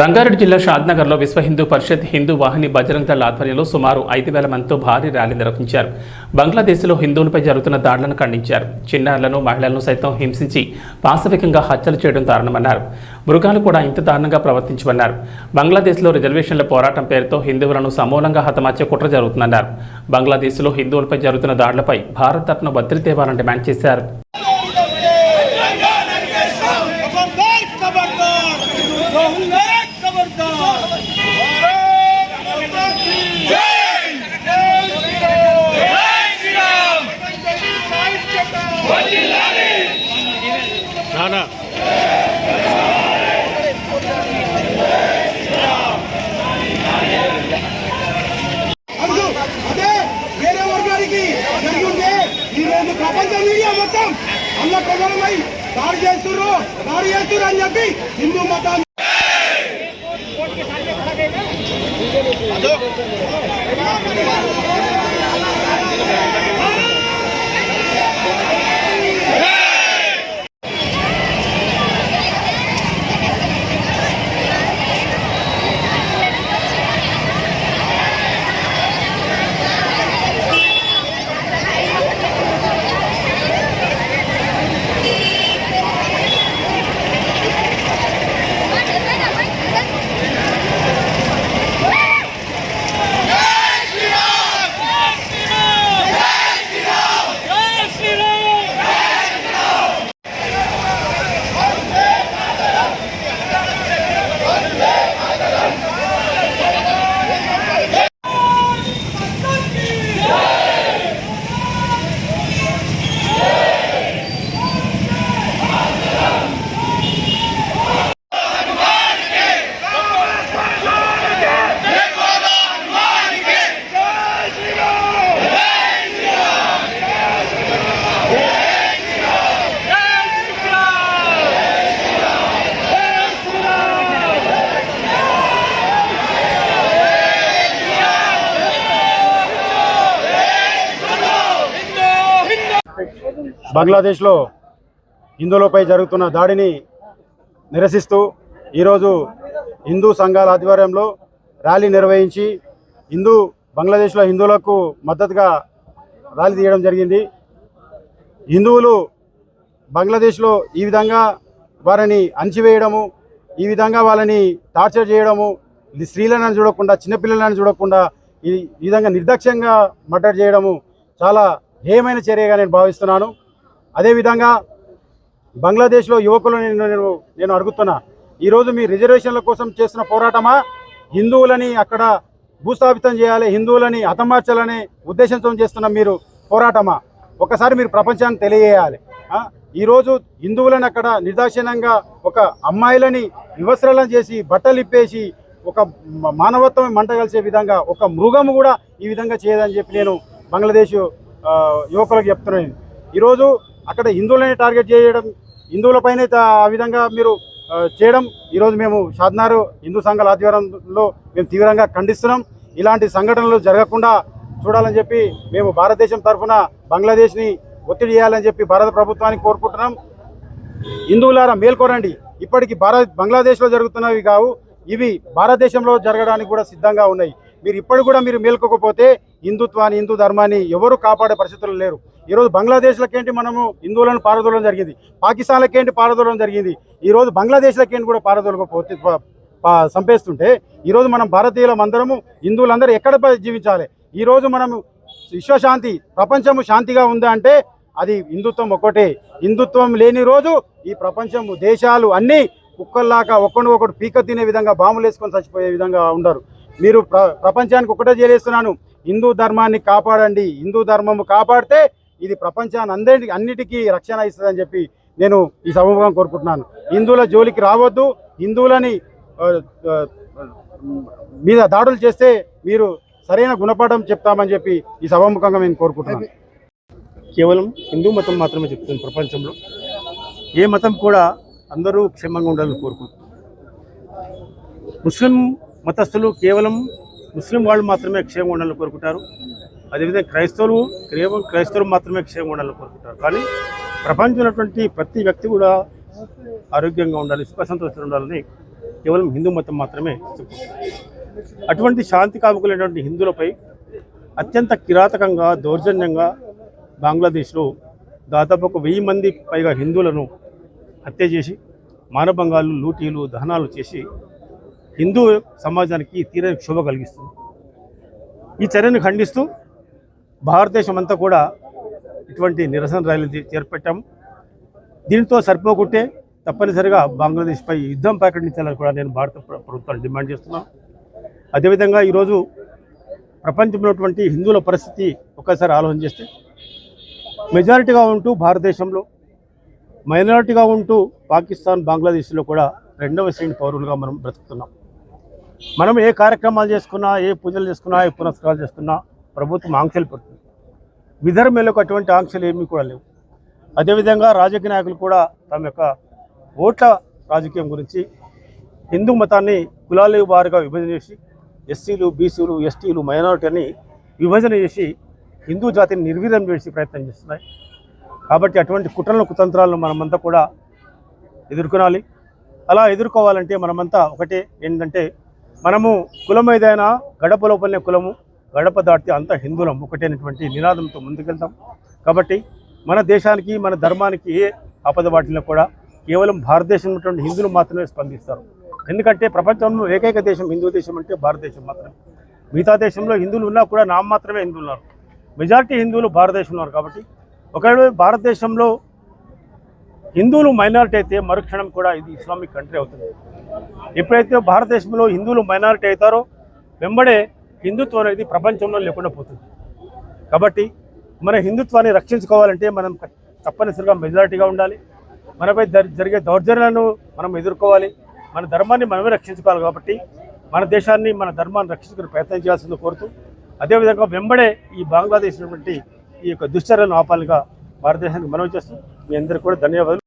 రంగారెడ్డి జిల్లా షాద్నగర్లో విశ్వ హిందూ పరిషత్ హిందూ వాహిని బజరంగ్ దళ ఆధ్వర్యంలో సుమారు ఐదు వేల మందితో భారీ ర్యాలీ నిర్వహించారు. బంగ్లాదేశ్లో హిందువులపై జరుగుతున్న దాడులను ఖండించారు. చిన్నారులను మహిళలను సైతం హింసించి పాశవికంగా హత్యలు చేయడం దారుణమన్నారు. మృగాలు కూడా ఇంత దారుణంగా ప్రవర్తించమన్నారు. బంగ్లాదేశ్లో రిజర్వేషన్ల పోరాటం పేరుతో హిందువులను సమూలంగా హతమార్చే కుట్ర జరుగుతుందన్నారు. బంగ్లాదేశ్లో హిందువులపై జరుగుతున్న దాడులపై భారత్ తరఫున బద్రి తేవాలని డిమాండ్ చేశారు. నానా. అదే వేరే ఈ రోజు ప్రపంచ మీడియా మొత్తం అన్న ప్రజలమై దాడి చేస్తున్నారు దాడి చేస్తున్నారు అని చెప్పి హిందూ మతాన్ని బంగ్లాదేశ్లో హిందువులపై జరుగుతున్న దాడిని నిరసిస్తూ ఈరోజు హిందూ సంఘాల ఆధ్వర్యంలో ర్యాలీ నిర్వహించి హిందూ బంగ్లాదేశ్లో హిందువులకు మద్దతుగా ర్యాలీ తీయడం జరిగింది. హిందువులు బంగ్లాదేశ్లో ఈ విధంగా వారిని అణచివేయడము ఈ విధంగా వాళ్ళని టార్చర్ చేయడము స్త్రీలను చూడకుండా చిన్నపిల్లలను చూడకుండా ఈ ఈ విధంగా నిర్దక్ష్యంగా మర్డర్ చేయడము చాలా హేయమైన చర్యగా నేను భావిస్తున్నాను. అదేవిధంగా బంగ్లాదేశ్లో యువకులు నేను నేను నేను అడుగుతున్నా. ఈరోజు మీ రిజర్వేషన్ల కోసం చేసిన పోరాటమా? హిందువులని అక్కడ భూస్థాపితం చేయాలి హిందువులని హతమార్చాలనే ఉద్దేశంతో చేస్తున్న మీరు పోరాటమా? ఒకసారి మీరు ప్రపంచాన్ని తెలియజేయాలి. ఈరోజు హిందువులను అక్కడ నిర్దాక్షిణ్యంగా ఒక అమ్మాయిలని వివస్త్రాలను చేసి బట్టలు ఇప్పేసి ఒక మానవత్వం మంట కలిసే విధంగా ఒక మృగము కూడా ఈ విధంగా చేయదని చెప్పి నేను బంగ్లాదేశ్ యువకులకు చెప్తున్నాను. ఈరోజు అక్కడ హిందువులని టార్గెట్ చేయడం హిందువులపైనే ఆ విధంగా మీరు చేయడం ఈరోజు మేము షాద్నారు హిందూ సంఘాల ఆధ్వర్యంలో మేము తీవ్రంగా ఖండిస్తున్నాం. ఇలాంటి సంఘటనలు జరగకుండా చూడాలని చెప్పి మేము భారతదేశం తరఫున బంగ్లాదేశ్ని ఒత్తిడి చేయాలని చెప్పి భారత ప్రభుత్వానికి కోరుకుంటున్నాం. హిందువులారా మేల్కోరండి ఇప్పటికి భారత్ బంగ్లాదేశ్లో జరుగుతున్నవి కావు. ఇవి భారతదేశంలో జరగడానికి కూడా సిద్ధంగా ఉన్నాయి. మీరు ఇప్పుడు కూడా మీరు మేల్కోకపోతే హిందుత్వాన్ని హిందూ ధర్మాన్ని ఎవరు కాపాడే పరిస్థితులు లేరు. ఈరోజు బంగ్లాదేశ్లకేంటి మనము హిందువులను పారదోలడం జరిగింది? పాకిస్తాన్లకేంటి పారదోలడం జరిగింది? ఈరోజు బంగ్లాదేశ్లకేంటి కూడా పారదోలకపోతే చంపేస్తుంటే ఈరోజు మనం భారతీయులం అందరము హిందువులందరూ ఎక్కడ జీవించాలి? ఈరోజు మనము విశ్వశాంతి ప్రపంచము శాంతిగా ఉందా అంటే అది హిందుత్వం ఒకటే హిందుత్వం లేని రోజు ఈ ప్రపంచము దేశాలు అన్నీ కుక్కల్లాగా ఒక్కడు ఒకటి పీక తినే విధంగా బాంబులు వేసుకొని చచ్చిపోయే విధంగా ఉండరు. మీరు ప్ర ప్రపంచానికి ఒకటే చేయలేస్తున్నాను హిందూ ధర్మాన్ని కాపాడండి. హిందూ ధర్మము కాపాడితే ఇది ప్రపంచాన్ని అందరి అన్నిటికీ రక్షణ ఇస్తుందని చెప్పి నేను ఈ సమూహం కోరుకుంటున్నాను. హిందువుల జోలికి రావద్దు. హిందువులని మీద దాడులు చేస్తే మీరు సరైన గుణపాఠం చెప్తామని చెప్పి ఈ సభాముఖంగా నేను కోరుకుంటున్నాను. కేవలం హిందూ మతం మాత్రమే చెప్తుంది ప్రపంచంలో. ఏ మతం కూడా అందరూ క్షేమంగా ఉండాలని కోరుకుంటున్నాం ముస్లిం మతస్థులు కేవలం ముస్లిం వాళ్ళు మాత్రమే క్షేమంగా ఉండాలని కోరుకుంటారు. అదేవిధంగా క్రైస్తవులు కేవలం క్రైస్తవులు మాత్రమే క్షేమంగా ఉండాలని కోరుకుంటారు. కానీ ప్రపంచంలోటువంటి ఉన్నటువంటి ప్రతి వ్యక్తి కూడా ఆరోగ్యంగా ఉండాలి సుఖ సంతోషంగా ఉండాలని కేవలం హిందూ మతం మాత్రమే చెప్పుకుంటుంది అటువంటి శాంతి కాముకులైనటువంటి హిందువులపై అత్యంత కిరాతకంగా దౌర్జన్యంగా బంగ్లాదేశ్లో దాదాపు ఒక వెయ్యి మంది పైగా హిందువులను హత్య చేసి మానభంగాలు లూటీలు దహనాలు చేసి హిందూ సమాజానికి తీరని క్షోభ కలిగిస్తుంది. ఈ చర్యను ఖండిస్తూ భారతదేశం అంతా కూడా ఇటువంటి నిరసన ర్యాలీలు చేపట్టాము. దీనితో సరిపోకుంటే తప్పనిసరిగా బంగ్లాదేశ్పై యుద్ధం ప్రకటించాలని కూడా నేను భారత ప్రభుత్వాన్ని డిమాండ్ చేస్తున్నాను. అదేవిధంగా ఈరోజు ప్రపంచంలో హిందువుల పరిస్థితి ఒక్కసారి ఆలోచన చేస్తే మెజారిటీగా ఉంటూ భారతదేశంలో మైనారిటీగా ఉంటూ పాకిస్తాన్ బంగ్లాదేశ్లో కూడా రెండవ శ్రేణి పౌరులుగా మనం బ్రతుకుతున్నాం. మనం ఏ కార్యక్రమాలు చేసుకున్నా ఏ పూజలు చేసుకున్నా ఏ పునస్కారాలు చేసుకున్నా ప్రభుత్వం ఆంక్షలు పెడుతుంది. విధర్మేలకు అటువంటి ఆంక్షలు ఏమీ కూడా లేవు. అదేవిధంగా రాజకీయ నాయకులు కూడా తమ యొక్క ఓట్ల రాజకీయం గురించి హిందూ మతాన్ని కులాల వారిగా విభజన చేసి ఎస్సీలు బీసీలు ఎస్టీలు మైనారిటీ అని విభజన చేసి హిందూ జాతిని నిర్వీర్యం చేసి ప్రయత్నం చేస్తున్నాయి. కాబట్టి అటువంటి కుట్రలను కుతంత్రాలను మనమంతా కూడా ఎదుర్కొనాలి. అలా ఎదుర్కోవాలంటే మనమంతా ఒకటే ఏంటంటే మనము కులం ఏదైనా గడప లోపలనే కులము గడప దాటితే అంత హిందువులం. ఒకటైనటువంటి నినాదంతో ముందుకెళ్తాం. కాబట్టి మన దేశానికి మన ధర్మానికి ఏ ఆపద వాటిలో కూడా కేవలం భారతదేశం ఉన్నటువంటి హిందువులు మాత్రమే స్పందిస్తారు. ఎందుకంటే ప్రపంచంలో ఏకైక దేశం హిందూ దేశం అంటే భారతదేశం మాత్రమే. మిగతా దేశంలో హిందువులు ఉన్నా కూడా నా మాత్రమే హిందువులు ఉన్నారు. మెజారిటీ హిందువులు భారతదేశంలో ఉన్నారు కాబట్టి ఒకవేళ భారతదేశంలో హిందువులు మైనారిటీ అయితే మరుక్షణం కూడా ఇది ఇస్లామిక్ కంట్రీ అవుతుంది. ఎప్పుడైతే భారతదేశంలో హిందువులు మైనారిటీ అవుతారో వెంబడే హిందుత్వం అనేది ప్రపంచంలో లేకుండా పోతుంది. కాబట్టి మన హిందుత్వాన్ని రక్షించుకోవాలంటే మనం తప్పనిసరిగా మెజారిటీగా ఉండాలి. మనపై జరిగే దౌర్జన్యాలను మనం ఎదుర్కోవాలి. మన ధర్మాన్ని మనమే రక్షించుకోవాలి కాబట్టి మన దేశాన్ని మన ధర్మాన్ని రక్షించుకునే ప్రయత్నం చేయాల్సింది కోరుతూ అదేవిధంగా వెంబడే ఈ బంగ్లాదేశ్ ఈ యొక్క దుశ్చర్యలను ఆపాలిగా భారతదేశానికి మనవి చేస్తూ మీ అందరికీ కూడా ధన్యవాదాలు.